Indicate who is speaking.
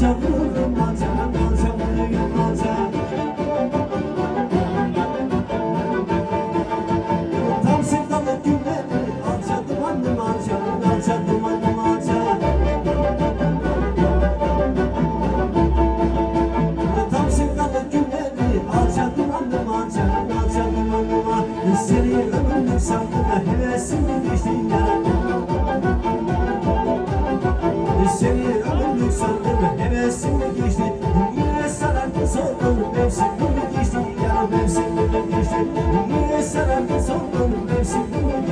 Speaker 1: tell you. seni ömürlük sandım Hevesim geçti? Niye sarardın sordum? Mevsimimi geçti? Yanım mevsimimi geçti? Niye sarardın sordum? Mevsimimi geçti?